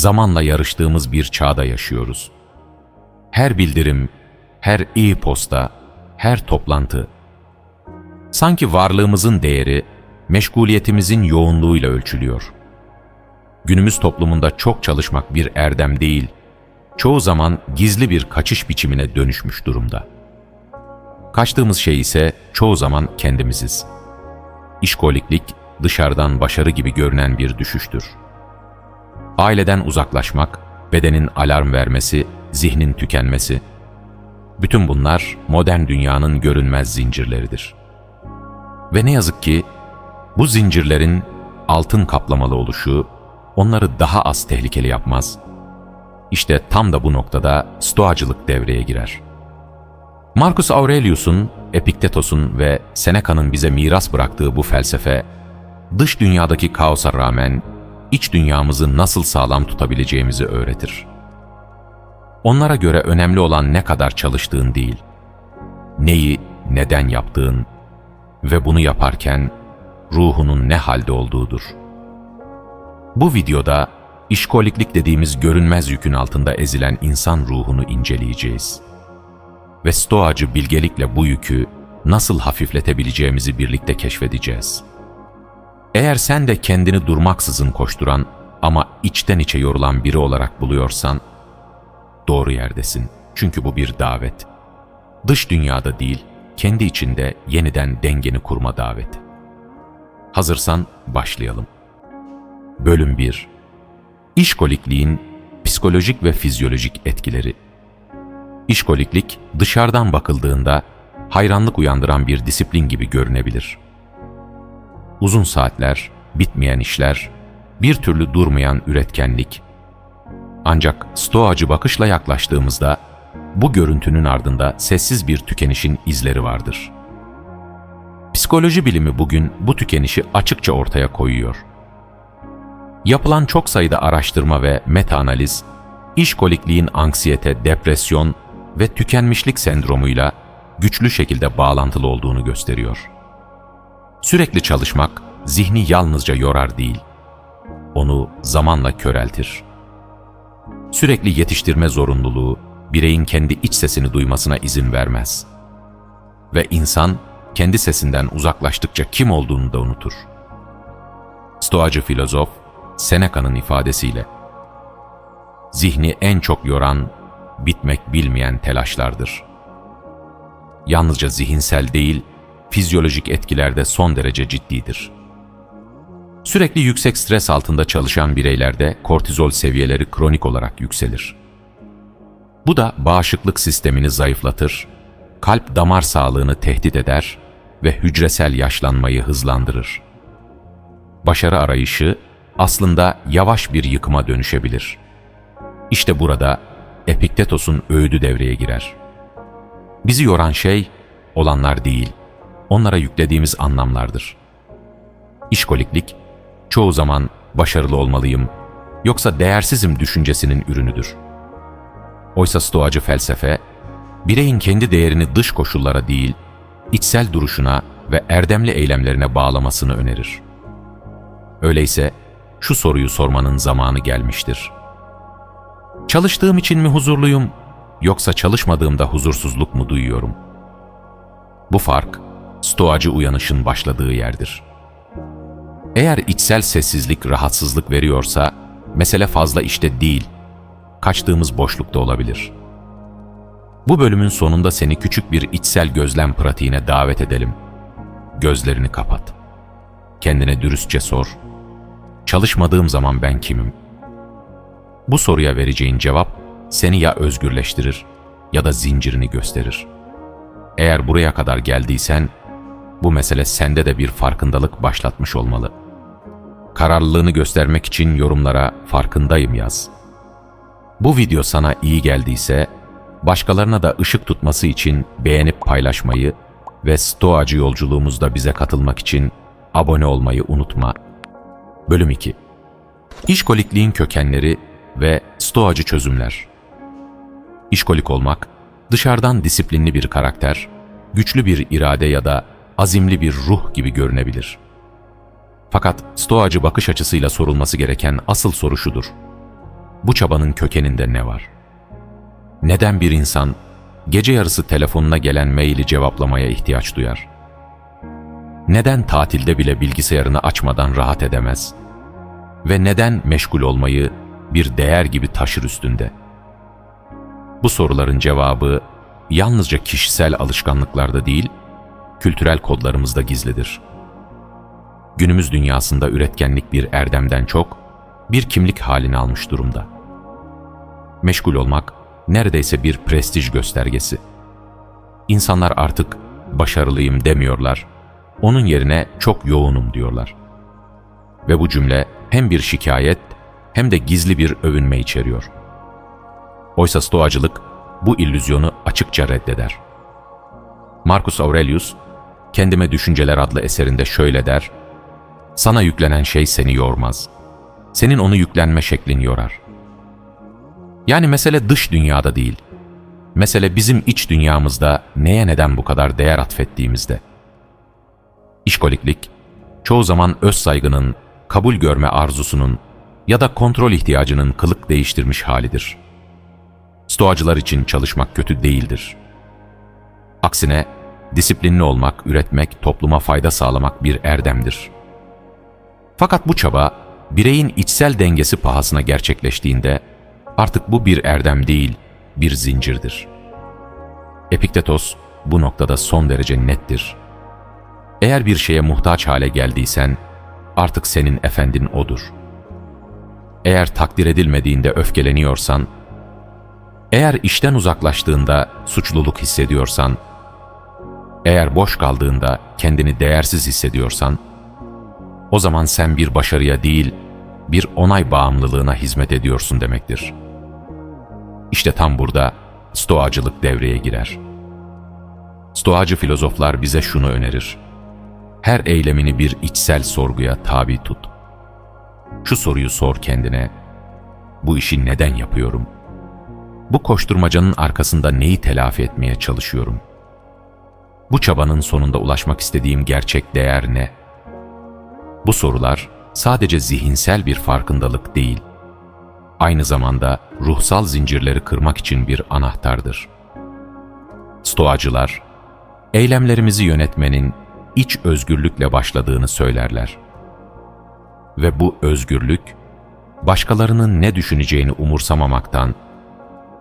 zamanla yarıştığımız bir çağda yaşıyoruz. Her bildirim, her e-posta, her toplantı, sanki varlığımızın değeri, meşguliyetimizin yoğunluğuyla ölçülüyor. Günümüz toplumunda çok çalışmak bir erdem değil, çoğu zaman gizli bir kaçış biçimine dönüşmüş durumda. Kaçtığımız şey ise çoğu zaman kendimiziz. İşkoliklik dışarıdan başarı gibi görünen bir düşüştür. Aileden uzaklaşmak, bedenin alarm vermesi, zihnin tükenmesi, bütün bunlar modern dünyanın görünmez zincirleridir. Ve ne yazık ki bu zincirlerin altın kaplamalı oluşu onları daha az tehlikeli yapmaz. İşte tam da bu noktada stoacılık devreye girer. Marcus Aurelius'un, Epiktetos'un ve Seneca'nın bize miras bıraktığı bu felsefe, dış dünyadaki kaosa rağmen iç dünyamızı nasıl sağlam tutabileceğimizi öğretir. Onlara göre önemli olan ne kadar çalıştığın değil, neyi neden yaptığın ve bunu yaparken ruhunun ne halde olduğudur. Bu videoda işkoliklik dediğimiz görünmez yükün altında ezilen insan ruhunu inceleyeceğiz. Ve stoacı bilgelikle bu yükü nasıl hafifletebileceğimizi birlikte keşfedeceğiz. Eğer sen de kendini durmaksızın koşturan ama içten içe yorulan biri olarak buluyorsan, doğru yerdesin. Çünkü bu bir davet. Dış dünyada değil, kendi içinde yeniden dengeni kurma daveti. Hazırsan başlayalım. Bölüm 1 İşkolikliğin psikolojik ve fizyolojik etkileri İşkoliklik dışarıdan bakıldığında hayranlık uyandıran bir disiplin gibi görünebilir. Uzun saatler, bitmeyen işler, bir türlü durmayan üretkenlik. Ancak stoacı bakışla yaklaştığımızda bu görüntünün ardında sessiz bir tükenişin izleri vardır. Psikoloji bilimi bugün bu tükenişi açıkça ortaya koyuyor. Yapılan çok sayıda araştırma ve meta-analiz, işkolikliğin anksiyete, depresyon ve tükenmişlik sendromuyla güçlü şekilde bağlantılı olduğunu gösteriyor. Sürekli çalışmak zihni yalnızca yorar değil, onu zamanla köreltir. Sürekli yetiştirme zorunluluğu bireyin kendi iç sesini duymasına izin vermez. Ve insan kendi sesinden uzaklaştıkça kim olduğunu da unutur. Stoacı filozof Seneca'nın ifadesiyle zihni en çok yoran, bitmek bilmeyen telaşlardır. Yalnızca zihinsel değil, fizyolojik etkilerde son derece ciddidir. Sürekli yüksek stres altında çalışan bireylerde kortizol seviyeleri kronik olarak yükselir. Bu da bağışıklık sistemini zayıflatır, kalp damar sağlığını tehdit eder ve hücresel yaşlanmayı hızlandırır. Başarı arayışı aslında yavaş bir yıkıma dönüşebilir. İşte burada Epiktetos'un öğüdü devreye girer. Bizi yoran şey olanlar değil, onlara yüklediğimiz anlamlardır. İşkoliklik, çoğu zaman başarılı olmalıyım, yoksa değersizim düşüncesinin ürünüdür. Oysa stoacı felsefe, bireyin kendi değerini dış koşullara değil, içsel duruşuna ve erdemli eylemlerine bağlamasını önerir. Öyleyse şu soruyu sormanın zamanı gelmiştir. Çalıştığım için mi huzurluyum, yoksa çalışmadığımda huzursuzluk mu duyuyorum? Bu fark, stoacı uyanışın başladığı yerdir. Eğer içsel sessizlik rahatsızlık veriyorsa, mesele fazla işte değil, kaçtığımız boşlukta olabilir. Bu bölümün sonunda seni küçük bir içsel gözlem pratiğine davet edelim. Gözlerini kapat. Kendine dürüstçe sor. Çalışmadığım zaman ben kimim? Bu soruya vereceğin cevap seni ya özgürleştirir ya da zincirini gösterir. Eğer buraya kadar geldiysen, bu mesele sende de bir farkındalık başlatmış olmalı. Kararlılığını göstermek için yorumlara farkındayım yaz. Bu video sana iyi geldiyse, başkalarına da ışık tutması için beğenip paylaşmayı ve Stoacı yolculuğumuzda bize katılmak için abone olmayı unutma. Bölüm 2 İşkolikliğin kökenleri ve Stoacı çözümler İşkolik olmak, dışarıdan disiplinli bir karakter, güçlü bir irade ya da azimli bir ruh gibi görünebilir. Fakat Stoacı bakış açısıyla sorulması gereken asıl soru şudur. bu çabanın kökeninde ne var? Neden bir insan gece yarısı telefonuna gelen maili cevaplamaya ihtiyaç duyar? Neden tatilde bile bilgisayarını açmadan rahat edemez? Ve neden meşgul olmayı bir değer gibi taşır üstünde? Bu soruların cevabı yalnızca kişisel alışkanlıklarda değil, kültürel kodlarımızda gizlidir. Günümüz dünyasında üretkenlik bir erdemden çok, bir kimlik halini almış durumda. Meşgul olmak neredeyse bir prestij göstergesi. İnsanlar artık başarılıyım demiyorlar, onun yerine çok yoğunum diyorlar. Ve bu cümle hem bir şikayet hem de gizli bir övünme içeriyor. Oysa stoacılık bu illüzyonu açıkça reddeder. Marcus Aurelius, Kendime Düşünceler adlı eserinde şöyle der, Sana yüklenen şey seni yormaz. Senin onu yüklenme şeklin yorar. Yani mesele dış dünyada değil. Mesele bizim iç dünyamızda neye neden bu kadar değer atfettiğimizde. İşkoliklik, çoğu zaman öz saygının, kabul görme arzusunun ya da kontrol ihtiyacının kılık değiştirmiş halidir. Stoacılar için çalışmak kötü değildir. Aksine disiplinli olmak, üretmek, topluma fayda sağlamak bir erdemdir. Fakat bu çaba bireyin içsel dengesi pahasına gerçekleştiğinde artık bu bir erdem değil, bir zincirdir. Epiktetos bu noktada son derece nettir. Eğer bir şeye muhtaç hale geldiysen, artık senin efendin odur. Eğer takdir edilmediğinde öfkeleniyorsan, eğer işten uzaklaştığında suçluluk hissediyorsan, eğer boş kaldığında kendini değersiz hissediyorsan, o zaman sen bir başarıya değil, bir onay bağımlılığına hizmet ediyorsun demektir. İşte tam burada stoacılık devreye girer. Stoacı filozoflar bize şunu önerir. Her eylemini bir içsel sorguya tabi tut. Şu soruyu sor kendine. Bu işi neden yapıyorum? Bu koşturmacanın arkasında neyi telafi etmeye çalışıyorum? Bu çabanın sonunda ulaşmak istediğim gerçek değer ne? Bu sorular sadece zihinsel bir farkındalık değil, aynı zamanda ruhsal zincirleri kırmak için bir anahtardır. Stoacılar, eylemlerimizi yönetmenin iç özgürlükle başladığını söylerler. Ve bu özgürlük, başkalarının ne düşüneceğini umursamamaktan,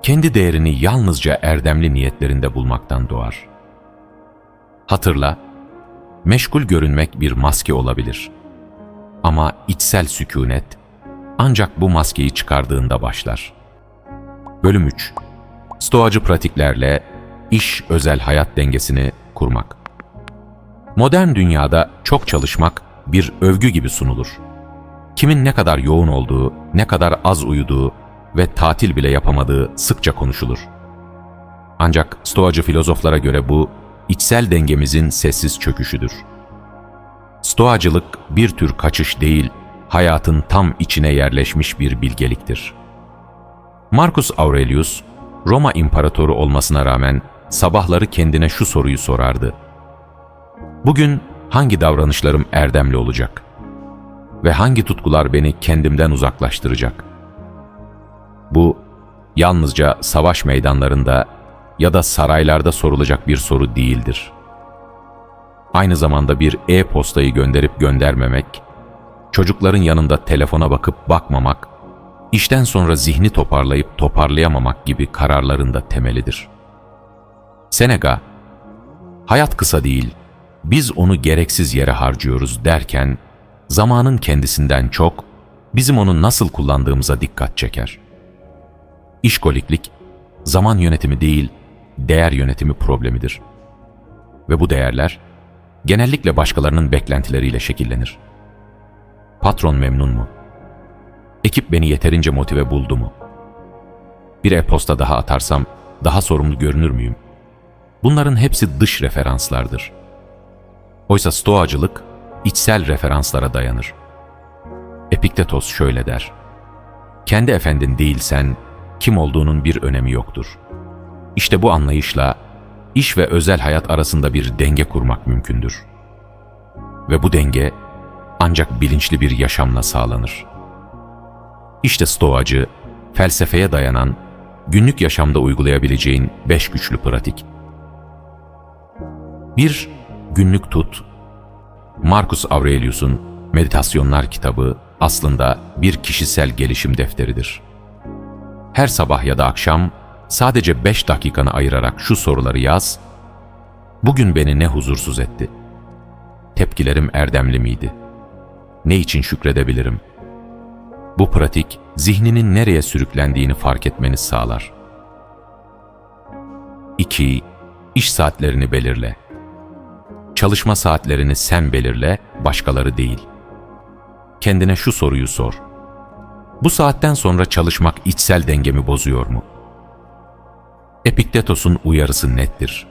kendi değerini yalnızca erdemli niyetlerinde bulmaktan doğar. Hatırla, meşgul görünmek bir maske olabilir. Ama içsel sükunet ancak bu maskeyi çıkardığında başlar. Bölüm 3 Stoacı pratiklerle iş özel hayat dengesini kurmak. Modern dünyada çok çalışmak bir övgü gibi sunulur. Kimin ne kadar yoğun olduğu, ne kadar az uyuduğu ve tatil bile yapamadığı sıkça konuşulur. Ancak Stoacı filozoflara göre bu, içsel dengemizin sessiz çöküşüdür. Stoacılık bir tür kaçış değil, hayatın tam içine yerleşmiş bir bilgeliktir. Marcus Aurelius, Roma imparatoru olmasına rağmen sabahları kendine şu soruyu sorardı. Bugün hangi davranışlarım erdemli olacak? Ve hangi tutkular beni kendimden uzaklaştıracak? Bu, yalnızca savaş meydanlarında ya da saraylarda sorulacak bir soru değildir. Aynı zamanda bir e-postayı gönderip göndermemek, çocukların yanında telefona bakıp bakmamak, işten sonra zihni toparlayıp toparlayamamak gibi kararlarında temelidir. Seneca, hayat kısa değil, biz onu gereksiz yere harcıyoruz derken, zamanın kendisinden çok, bizim onu nasıl kullandığımıza dikkat çeker. İşkoliklik, zaman yönetimi değil, değer yönetimi problemidir. Ve bu değerler, genellikle başkalarının beklentileriyle şekillenir. Patron memnun mu? Ekip beni yeterince motive buldu mu? Bir e-posta daha atarsam daha sorumlu görünür müyüm? Bunların hepsi dış referanslardır. Oysa stoacılık içsel referanslara dayanır. Epiktetos şöyle der. Kendi efendin değilsen kim olduğunun bir önemi yoktur. İşte bu anlayışla iş ve özel hayat arasında bir denge kurmak mümkündür. Ve bu denge ancak bilinçli bir yaşamla sağlanır. İşte stoacı, felsefeye dayanan, günlük yaşamda uygulayabileceğin beş güçlü pratik. 1. Günlük tut. Marcus Aurelius'un Meditasyonlar kitabı aslında bir kişisel gelişim defteridir. Her sabah ya da akşam sadece 5 dakikanı ayırarak şu soruları yaz. Bugün beni ne huzursuz etti? Tepkilerim erdemli miydi? Ne için şükredebilirim? Bu pratik zihninin nereye sürüklendiğini fark etmeni sağlar. 2. İş saatlerini belirle. Çalışma saatlerini sen belirle, başkaları değil. Kendine şu soruyu sor. Bu saatten sonra çalışmak içsel dengemi bozuyor mu? Epiktetos'un uyarısı nettir.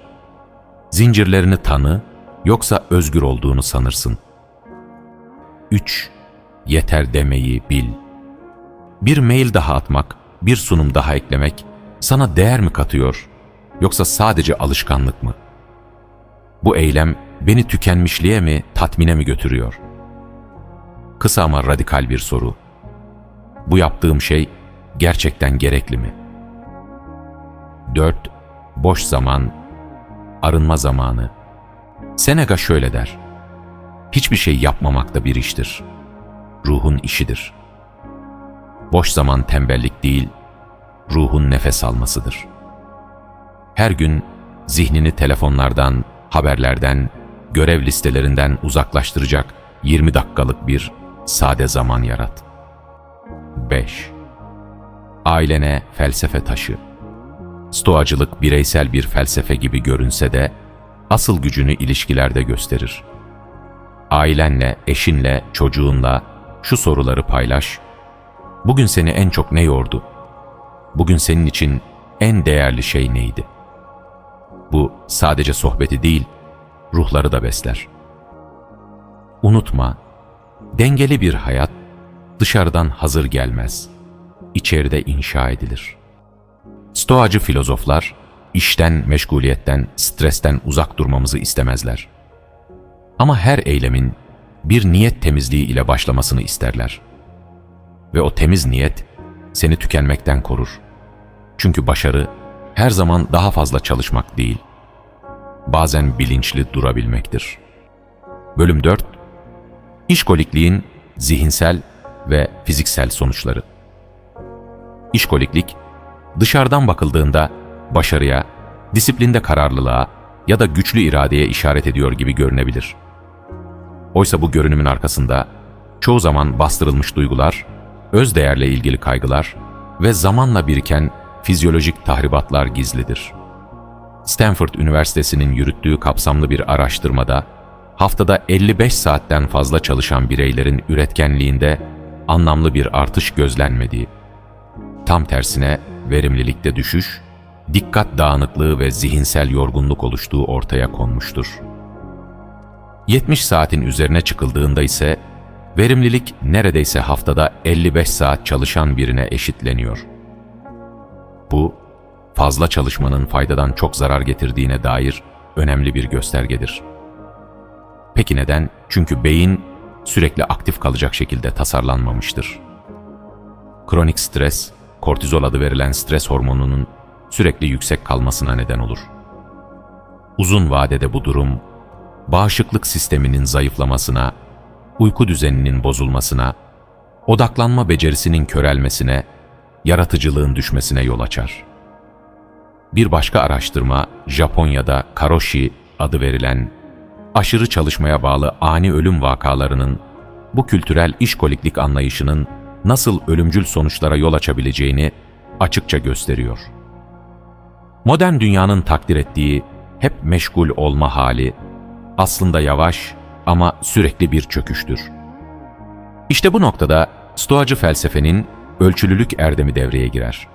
Zincirlerini tanı, yoksa özgür olduğunu sanırsın. 3. Yeter demeyi bil. Bir mail daha atmak, bir sunum daha eklemek sana değer mi katıyor, yoksa sadece alışkanlık mı? Bu eylem beni tükenmişliğe mi, tatmine mi götürüyor? Kısa ama radikal bir soru. Bu yaptığım şey gerçekten gerekli mi? 4. Boş zaman, arınma zamanı. Seneca şöyle der. Hiçbir şey yapmamak da bir iştir. Ruhun işidir. Boş zaman tembellik değil, ruhun nefes almasıdır. Her gün zihnini telefonlardan, haberlerden, görev listelerinden uzaklaştıracak 20 dakikalık bir sade zaman yarat. 5. Ailene felsefe taşı. Stoacılık bireysel bir felsefe gibi görünse de asıl gücünü ilişkilerde gösterir. Ailenle, eşinle, çocuğunla şu soruları paylaş. Bugün seni en çok ne yordu? Bugün senin için en değerli şey neydi? Bu sadece sohbeti değil, ruhları da besler. Unutma, dengeli bir hayat dışarıdan hazır gelmez, içeride inşa edilir. Stoacı filozoflar, işten, meşguliyetten, stresten uzak durmamızı istemezler. Ama her eylemin bir niyet temizliği ile başlamasını isterler. Ve o temiz niyet seni tükenmekten korur. Çünkü başarı her zaman daha fazla çalışmak değil, bazen bilinçli durabilmektir. Bölüm 4 İşkolikliğin zihinsel ve fiziksel sonuçları. İşkoliklik, dışarıdan bakıldığında başarıya, disiplinde kararlılığa ya da güçlü iradeye işaret ediyor gibi görünebilir. Oysa bu görünümün arkasında çoğu zaman bastırılmış duygular, öz değerle ilgili kaygılar ve zamanla biriken fizyolojik tahribatlar gizlidir. Stanford Üniversitesi'nin yürüttüğü kapsamlı bir araştırmada haftada 55 saatten fazla çalışan bireylerin üretkenliğinde anlamlı bir artış gözlenmediği, tam tersine verimlilikte düşüş, dikkat dağınıklığı ve zihinsel yorgunluk oluştuğu ortaya konmuştur. 70 saatin üzerine çıkıldığında ise verimlilik neredeyse haftada 55 saat çalışan birine eşitleniyor. Bu, fazla çalışmanın faydadan çok zarar getirdiğine dair önemli bir göstergedir. Peki neden? Çünkü beyin sürekli aktif kalacak şekilde tasarlanmamıştır. Kronik stres, kortizol adı verilen stres hormonunun sürekli yüksek kalmasına neden olur. Uzun vadede bu durum, bağışıklık sisteminin zayıflamasına, uyku düzeninin bozulmasına, odaklanma becerisinin körelmesine, yaratıcılığın düşmesine yol açar. Bir başka araştırma, Japonya'da karoshi adı verilen aşırı çalışmaya bağlı ani ölüm vakalarının bu kültürel işkoliklik anlayışının nasıl ölümcül sonuçlara yol açabileceğini açıkça gösteriyor. Modern dünyanın takdir ettiği hep meşgul olma hali aslında yavaş ama sürekli bir çöküştür. İşte bu noktada Stoacı felsefenin ölçülülük erdemi devreye girer.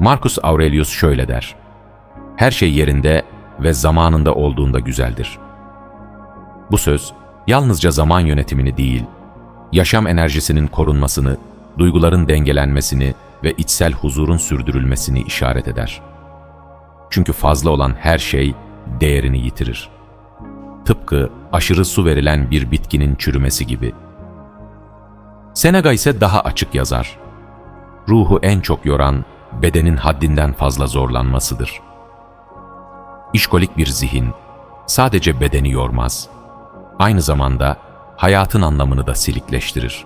Marcus Aurelius şöyle der: Her şey yerinde ve zamanında olduğunda güzeldir.'' Bu söz yalnızca zaman yönetimini değil, yaşam enerjisinin korunmasını, duyguların dengelenmesini ve içsel huzurun sürdürülmesini işaret eder. Çünkü fazla olan her şey değerini yitirir. Tıpkı aşırı su verilen bir bitkinin çürümesi gibi. Seneca ise daha açık yazar. ruhu en çok yoran bedenin haddinden fazla zorlanmasıdır. İşkolik bir zihin sadece bedeni yormaz. Aynı zamanda hayatın anlamını da silikleştirir.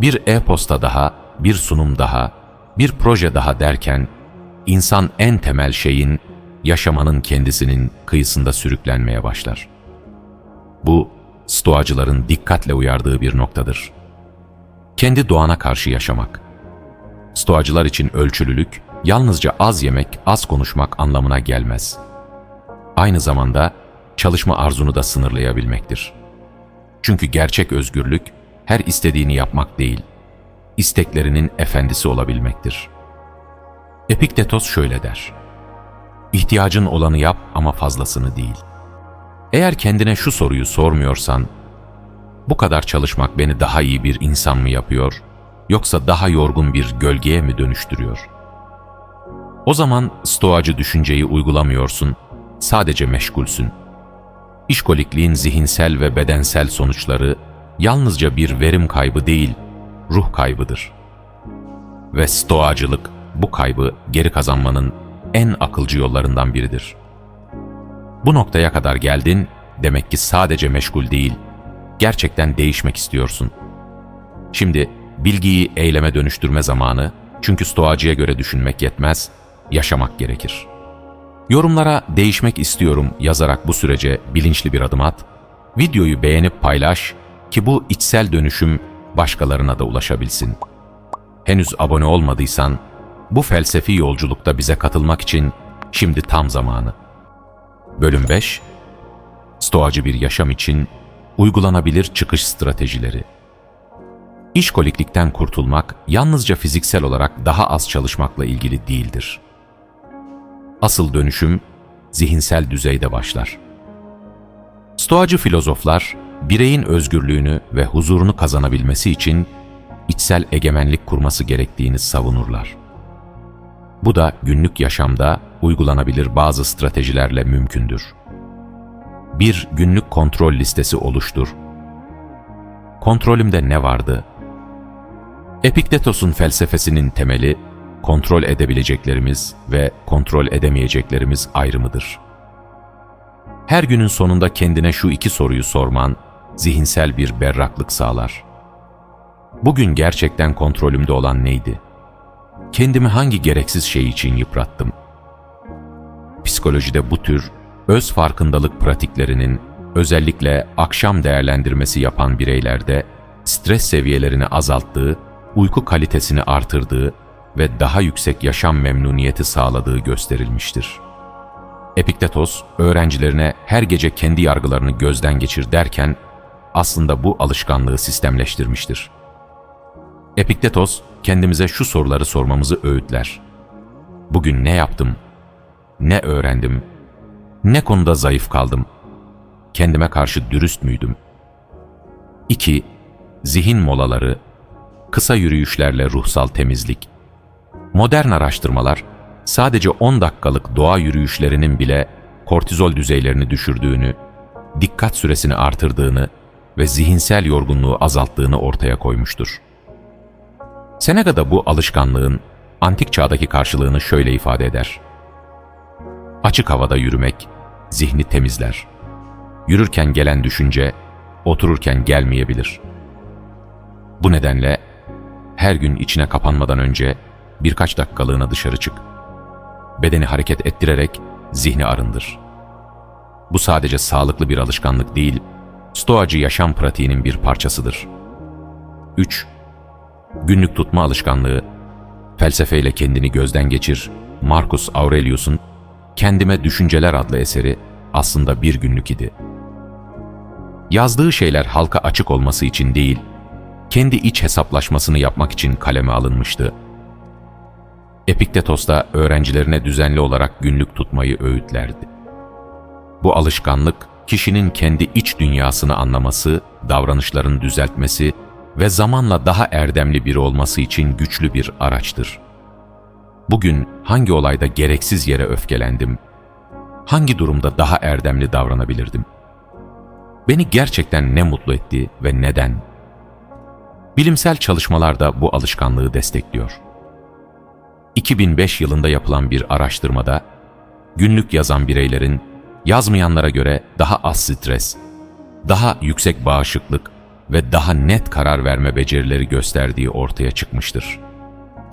Bir e-posta daha, bir sunum daha, bir proje daha derken insan en temel şeyin yaşamanın kendisinin kıyısında sürüklenmeye başlar. Bu stoacıların dikkatle uyardığı bir noktadır. Kendi doğana karşı yaşamak. Stoacılar için ölçülülük yalnızca az yemek, az konuşmak anlamına gelmez. Aynı zamanda çalışma arzunu da sınırlayabilmektir. Çünkü gerçek özgürlük her istediğini yapmak değil, isteklerinin efendisi olabilmektir. Epiktetos şöyle der. İhtiyacın olanı yap ama fazlasını değil. Eğer kendine şu soruyu sormuyorsan, bu kadar çalışmak beni daha iyi bir insan mı yapıyor, yoksa daha yorgun bir gölgeye mi dönüştürüyor? O zaman stoacı düşünceyi uygulamıyorsun, sadece meşgulsün. İşkolikliğin zihinsel ve bedensel sonuçları yalnızca bir verim kaybı değil, ruh kaybıdır. Ve stoacılık bu kaybı geri kazanmanın en akılcı yollarından biridir. Bu noktaya kadar geldin, demek ki sadece meşgul değil, gerçekten değişmek istiyorsun. Şimdi bilgiyi eyleme dönüştürme zamanı, çünkü stoacıya göre düşünmek yetmez, yaşamak gerekir. Yorumlara değişmek istiyorum yazarak bu sürece bilinçli bir adım at, videoyu beğenip paylaş ki bu içsel dönüşüm başkalarına da ulaşabilsin. Henüz abone olmadıysan, bu felsefi yolculukta bize katılmak için şimdi tam zamanı. Bölüm 5 Stoacı bir yaşam için uygulanabilir çıkış stratejileri. İşkoliklikten kurtulmak yalnızca fiziksel olarak daha az çalışmakla ilgili değildir. Asıl dönüşüm zihinsel düzeyde başlar. Stoacı filozoflar bireyin özgürlüğünü ve huzurunu kazanabilmesi için içsel egemenlik kurması gerektiğini savunurlar. Bu da günlük yaşamda uygulanabilir bazı stratejilerle mümkündür. Bir günlük kontrol listesi oluştur. Kontrolümde ne vardı? Epiktetos'un felsefesinin temeli, kontrol edebileceklerimiz ve kontrol edemeyeceklerimiz ayrımıdır. Her günün sonunda kendine şu iki soruyu sorman, zihinsel bir berraklık sağlar. Bugün gerçekten kontrolümde olan neydi? Kendimi hangi gereksiz şey için yıprattım? Psikolojide bu tür öz farkındalık pratiklerinin özellikle akşam değerlendirmesi yapan bireylerde stres seviyelerini azalttığı, uyku kalitesini artırdığı ve daha yüksek yaşam memnuniyeti sağladığı gösterilmiştir. Epiktetos, öğrencilerine her gece kendi yargılarını gözden geçir derken, aslında bu alışkanlığı sistemleştirmiştir. Epiktetos, kendimize şu soruları sormamızı öğütler. Bugün ne yaptım? Ne öğrendim? Ne konuda zayıf kaldım? Kendime karşı dürüst müydüm? 2. Zihin molaları, kısa yürüyüşlerle ruhsal temizlik. Modern araştırmalar, sadece 10 dakikalık doğa yürüyüşlerinin bile kortizol düzeylerini düşürdüğünü, dikkat süresini artırdığını ve zihinsel yorgunluğu azalttığını ortaya koymuştur. Senega'da bu alışkanlığın antik çağdaki karşılığını şöyle ifade eder. Açık havada yürümek zihni temizler. Yürürken gelen düşünce otururken gelmeyebilir. Bu nedenle her gün içine kapanmadan önce birkaç dakikalığına dışarı çık. Bedeni hareket ettirerek zihni arındır. Bu sadece sağlıklı bir alışkanlık değil, stoacı yaşam pratiğinin bir parçasıdır. 3. Günlük tutma alışkanlığı, felsefeyle kendini gözden geçir, Marcus Aurelius'un Kendime Düşünceler adlı eseri aslında bir günlük idi. Yazdığı şeyler halka açık olması için değil, kendi iç hesaplaşmasını yapmak için kaleme alınmıştı. Epiktetos da öğrencilerine düzenli olarak günlük tutmayı öğütlerdi. Bu alışkanlık, kişinin kendi iç dünyasını anlaması, davranışlarını düzeltmesi ve zamanla daha erdemli biri olması için güçlü bir araçtır. Bugün hangi olayda gereksiz yere öfkelendim? Hangi durumda daha erdemli davranabilirdim? Beni gerçekten ne mutlu etti ve neden? Bilimsel çalışmalar da bu alışkanlığı destekliyor. 2005 yılında yapılan bir araştırmada günlük yazan bireylerin yazmayanlara göre daha az stres, daha yüksek bağışıklık ve daha net karar verme becerileri gösterdiği ortaya çıkmıştır.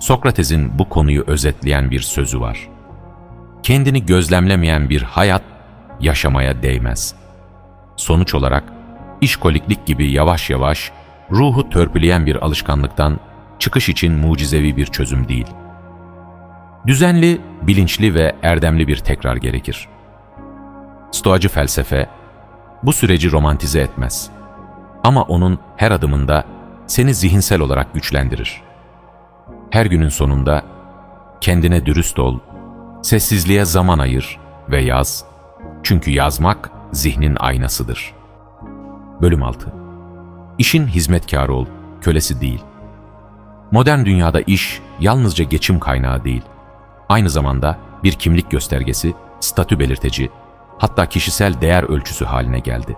Sokrates'in bu konuyu özetleyen bir sözü var. Kendini gözlemlemeyen bir hayat yaşamaya değmez. Sonuç olarak işkoliklik gibi yavaş yavaş ruhu törpüleyen bir alışkanlıktan çıkış için mucizevi bir çözüm değil. Düzenli, bilinçli ve erdemli bir tekrar gerekir. Stoacı felsefe bu süreci romantize etmez. Ama onun her adımında seni zihinsel olarak güçlendirir. Her günün sonunda kendine dürüst ol, sessizliğe zaman ayır ve yaz. Çünkü yazmak zihnin aynasıdır. Bölüm 6 İşin hizmetkarı ol, kölesi değil. Modern dünyada iş yalnızca geçim kaynağı değil, aynı zamanda bir kimlik göstergesi, statü belirteci, hatta kişisel değer ölçüsü haline geldi.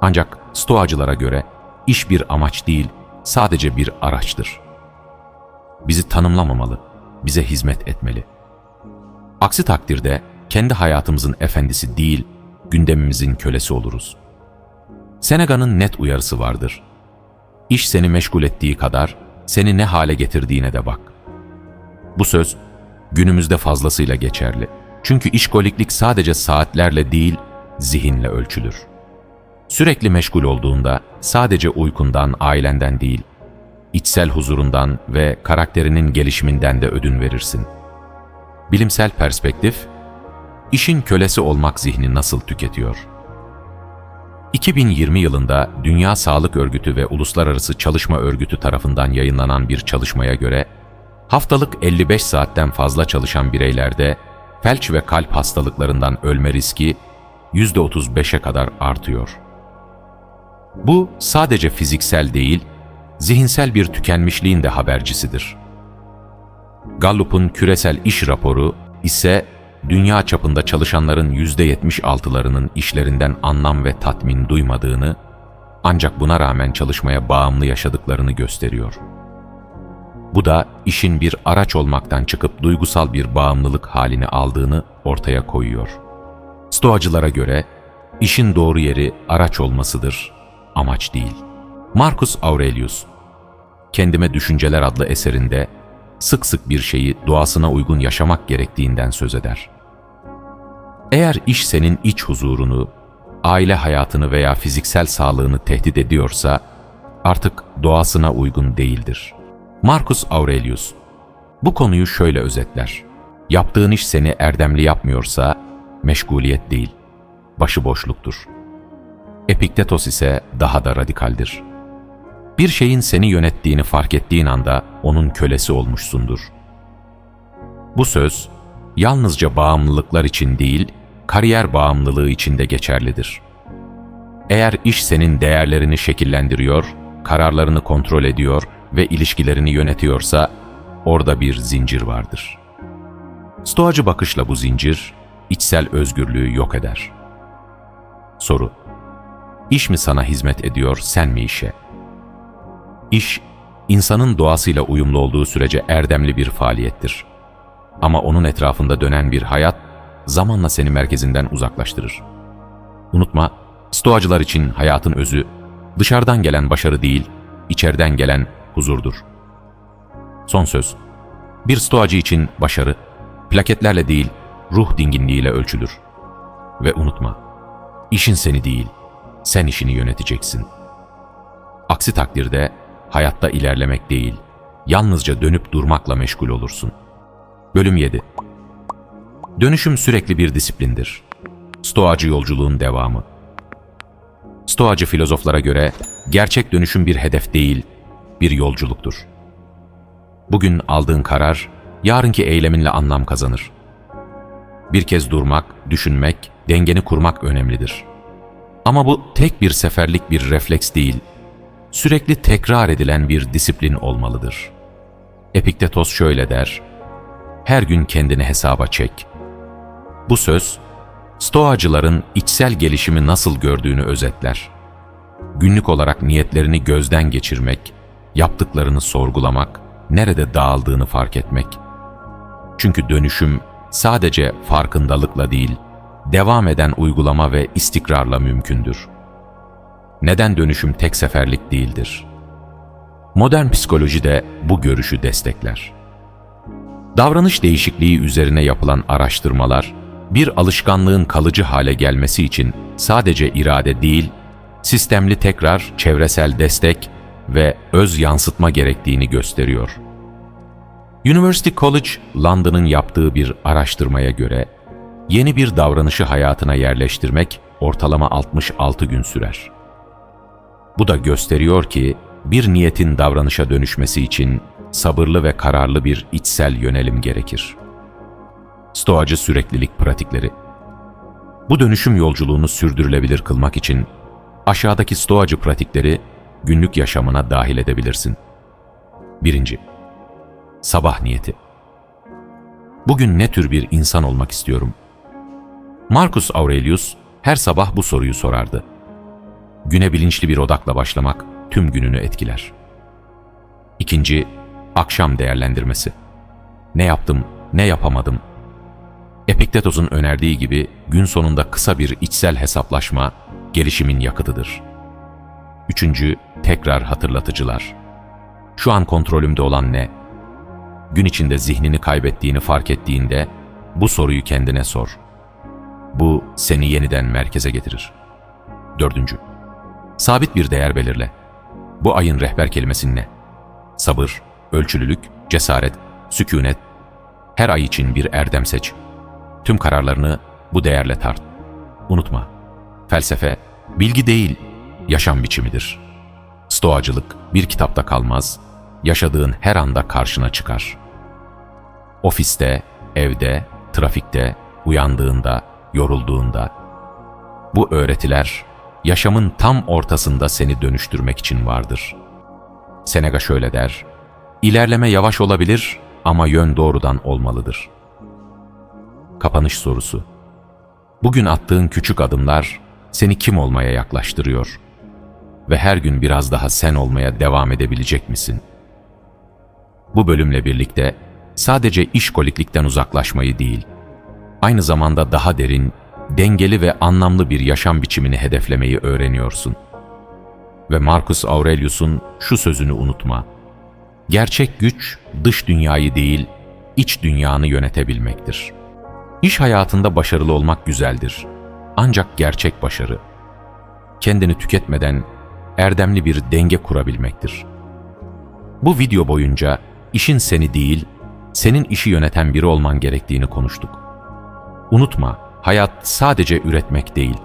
Ancak Stoacılara göre iş bir amaç değil, sadece bir araçtır. Bizi tanımlamamalı, bize hizmet etmeli. Aksi takdirde kendi hayatımızın efendisi değil, gündemimizin kölesi oluruz. Senega'nın net uyarısı vardır. İş seni meşgul ettiği kadar seni ne hale getirdiğine de bak. Bu söz günümüzde fazlasıyla geçerli. Çünkü işkoliklik sadece saatlerle değil, zihinle ölçülür. Sürekli meşgul olduğunda sadece uykundan, ailenden değil, içsel huzurundan ve karakterinin gelişiminden de ödün verirsin. Bilimsel perspektif, işin kölesi olmak zihni nasıl tüketiyor? 2020 yılında Dünya Sağlık Örgütü ve Uluslararası Çalışma Örgütü tarafından yayınlanan bir çalışmaya göre, haftalık 55 saatten fazla çalışan bireylerde felç ve kalp hastalıklarından ölme riski %35'e kadar artıyor. Bu sadece fiziksel değil, zihinsel bir tükenmişliğin de habercisidir. Gallup'un küresel iş raporu ise dünya çapında çalışanların %76'larının işlerinden anlam ve tatmin duymadığını, ancak buna rağmen çalışmaya bağımlı yaşadıklarını gösteriyor. Bu da işin bir araç olmaktan çıkıp duygusal bir bağımlılık halini aldığını ortaya koyuyor. Stoacılara göre işin doğru yeri araç olmasıdır, amaç değil. Marcus Aurelius, Kendime Düşünceler adlı eserinde sık sık bir şeyi doğasına uygun yaşamak gerektiğinden söz eder. Eğer iş senin iç huzurunu, aile hayatını veya fiziksel sağlığını tehdit ediyorsa, artık doğasına uygun değildir. Marcus Aurelius bu konuyu şöyle özetler. Yaptığın iş seni erdemli yapmıyorsa, meşguliyet değil, başıboşluktur. Epiktetos ise daha da radikaldir. Bir şeyin seni yönettiğini fark ettiğin anda onun kölesi olmuşsundur. Bu söz, yalnızca bağımlılıklar için değil, kariyer bağımlılığı için de geçerlidir. Eğer iş senin değerlerini şekillendiriyor, kararlarını kontrol ediyor ve ilişkilerini yönetiyorsa, orada bir zincir vardır. Stoacı bakışla bu zincir, içsel özgürlüğü yok eder. Soru İş mi sana hizmet ediyor, sen mi işe? İş, insanın doğasıyla uyumlu olduğu sürece erdemli bir faaliyettir. Ama onun etrafında dönen bir hayat, zamanla seni merkezinden uzaklaştırır. Unutma, stoacılar için hayatın özü, dışarıdan gelen başarı değil, içeriden gelen huzurdur. Son söz. Bir stoacı için başarı, plaketlerle değil, ruh dinginliğiyle ölçülür. Ve unutma, işin seni değil, sen işini yöneteceksin. Aksi takdirde hayatta ilerlemek değil, yalnızca dönüp durmakla meşgul olursun. Bölüm 7 Dönüşüm sürekli bir disiplindir. Stoacı yolculuğun devamı. Stoacı filozoflara göre gerçek dönüşüm bir hedef değil, bir yolculuktur. Bugün aldığın karar, yarınki eyleminle anlam kazanır. Bir kez durmak, düşünmek, dengeni kurmak önemlidir. Ama bu tek bir seferlik bir refleks değil, sürekli tekrar edilen bir disiplin olmalıdır. Epiktetos şöyle der, her gün kendini hesaba çek. Bu söz, Stoacıların içsel gelişimi nasıl gördüğünü özetler. Günlük olarak niyetlerini gözden geçirmek, yaptıklarını sorgulamak, nerede dağıldığını fark etmek. Çünkü dönüşüm sadece farkındalıkla değil, devam eden uygulama ve istikrarla mümkündür. Neden dönüşüm tek seferlik değildir? Modern psikoloji de bu görüşü destekler. Davranış değişikliği üzerine yapılan araştırmalar, bir alışkanlığın kalıcı hale gelmesi için sadece irade değil, sistemli tekrar, çevresel destek ve öz yansıtma gerektiğini gösteriyor. University College London'ın yaptığı bir araştırmaya göre, yeni bir davranışı hayatına yerleştirmek ortalama 66 gün sürer. Bu da gösteriyor ki, bir niyetin davranışa dönüşmesi için sabırlı ve kararlı bir içsel yönelim gerekir. Stoacı süreklilik pratikleri Bu dönüşüm yolculuğunu sürdürülebilir kılmak için aşağıdaki stoacı pratikleri günlük yaşamına dahil edebilirsin. 1. Sabah niyeti Bugün ne tür bir insan olmak istiyorum? Marcus Aurelius her sabah bu soruyu sorardı. Güne bilinçli bir odakla başlamak tüm gününü etkiler. İkinci, akşam değerlendirmesi. Ne yaptım, ne yapamadım? Epiktetos'un önerdiği gibi gün sonunda kısa bir içsel hesaplaşma gelişimin yakıtıdır. Üçüncü, tekrar hatırlatıcılar. Şu an kontrolümde olan ne? Gün içinde zihnini kaybettiğini fark ettiğinde bu soruyu kendine sor. Bu seni yeniden merkeze getirir. Dördüncü, sabit bir değer belirle. Bu ayın rehber kelimesi ne? Sabır, ölçülülük, cesaret, sükunet. Her ay için bir erdem seç. Tüm kararlarını bu değerle tart. Unutma, felsefe, bilgi değil, yaşam biçimidir. Stoacılık bir kitapta kalmaz, yaşadığın her anda karşına çıkar. Ofiste, evde, trafikte, uyandığında, yorulduğunda. Bu öğretiler yaşamın tam ortasında seni dönüştürmek için vardır. Seneca şöyle der, İlerleme yavaş olabilir ama yön doğrudan olmalıdır. Kapanış sorusu Bugün attığın küçük adımlar seni kim olmaya yaklaştırıyor? Ve her gün biraz daha sen olmaya devam edebilecek misin? Bu bölümle birlikte sadece işkoliklikten uzaklaşmayı değil, aynı zamanda daha derin, dengeli ve anlamlı bir yaşam biçimini hedeflemeyi öğreniyorsun. Ve Marcus Aurelius'un şu sözünü unutma. Gerçek güç dış dünyayı değil, iç dünyanı yönetebilmektir. İş hayatında başarılı olmak güzeldir. Ancak gerçek başarı, kendini tüketmeden erdemli bir denge kurabilmektir. Bu video boyunca işin seni değil, senin işi yöneten biri olman gerektiğini konuştuk. Unutma, hayat sadece üretmek değil,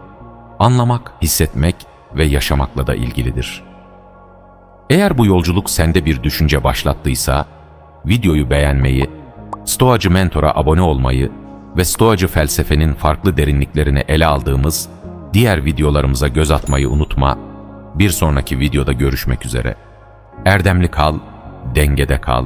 anlamak, hissetmek ve yaşamakla da ilgilidir. Eğer bu yolculuk sende bir düşünce başlattıysa, videoyu beğenmeyi, Stoacı Mentor'a abone olmayı ve Stoacı felsefenin farklı derinliklerini ele aldığımız diğer videolarımıza göz atmayı unutma. Bir sonraki videoda görüşmek üzere. Erdemli kal, dengede kal,